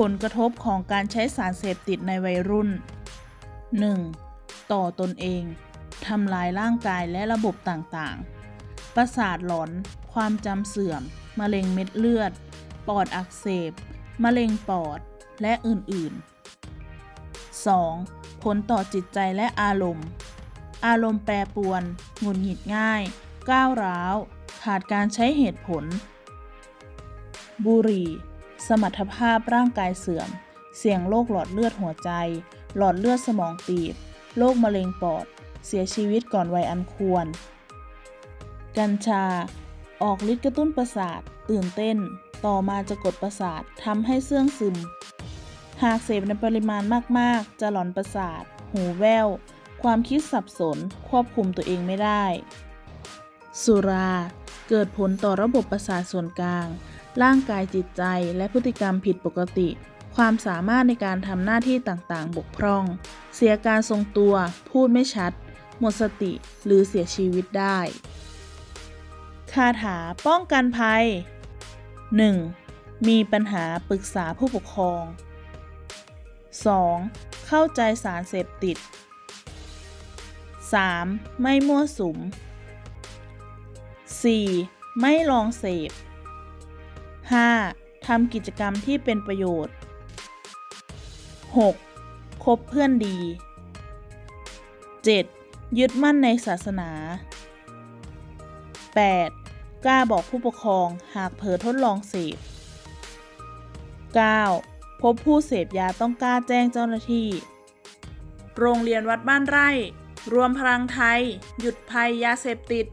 ผลกระทบของการใช้สารเสพติดในวัยรุ่น 1. ต่อตนเอง ทำลายร่างกายและระบบต่างๆ ประสาทหลอน ความจำเสื่อม มะเร็งเม็ดเลือด ปอดอักเสบ มะเร็งปอด และอื่นๆ 2. ผลต่อจิตใจและอารมณ์ อารมณ์แปรปรวน หงุดหงิดง่าย ก้าวร้าว ขาดการใช้เหตุผล บุหรี่ สมรรถภาพร่างกายเสื่อม เสี่ยงโรคหลอดเลือดหัวใจ หลอดเลือดสมองตีบ โรคมะเร็งปอด เสียชีวิตก่อนวัยอันควร กัญชา ออกฤทธิ์กระตุ้นประสาท ตื่นเต้น ต่อมาจะกดประสาททำให้เสื่องซึม หากเสพในปริมาณมากๆ จะหลอนประสาท หูแว่ว ความคิดสับสน ควบคุมตัวเองไม่ได้ สุรา เกิดผลต่อระบบประสาทส่วนกลาง ร่างกายจิตใจและพฤติกรรมผิดปกติ ความสามารถในการทำหน้าที่ต่างๆ บกพร่อง เสียการทรงตัว พูดไม่ชัด หมดสติหรือเสียชีวิตได้ คาถาป้องกันภัย 1. มีปัญหาปรึกษาผู้ปกครอง 2. เข้าใจสารเสพติด 3. ไม่มั่วสุม 4. ไม่ลองเสพ 5. ทำกิจกรรมที่เป็นประโยชน์ 6. คบเพื่อนดี 7. ยึดมั่นในศาสนา 8. กล้าบอกผู้ปกครองหากเผลอทดลองเสพ 9. พบผู้เสพยาต้องกล้าแจ้งเจ้าหน้าที่ โรงเรียนวัดบ้านไร่ รวมพลังไทย หยุดภัยยาเสพติด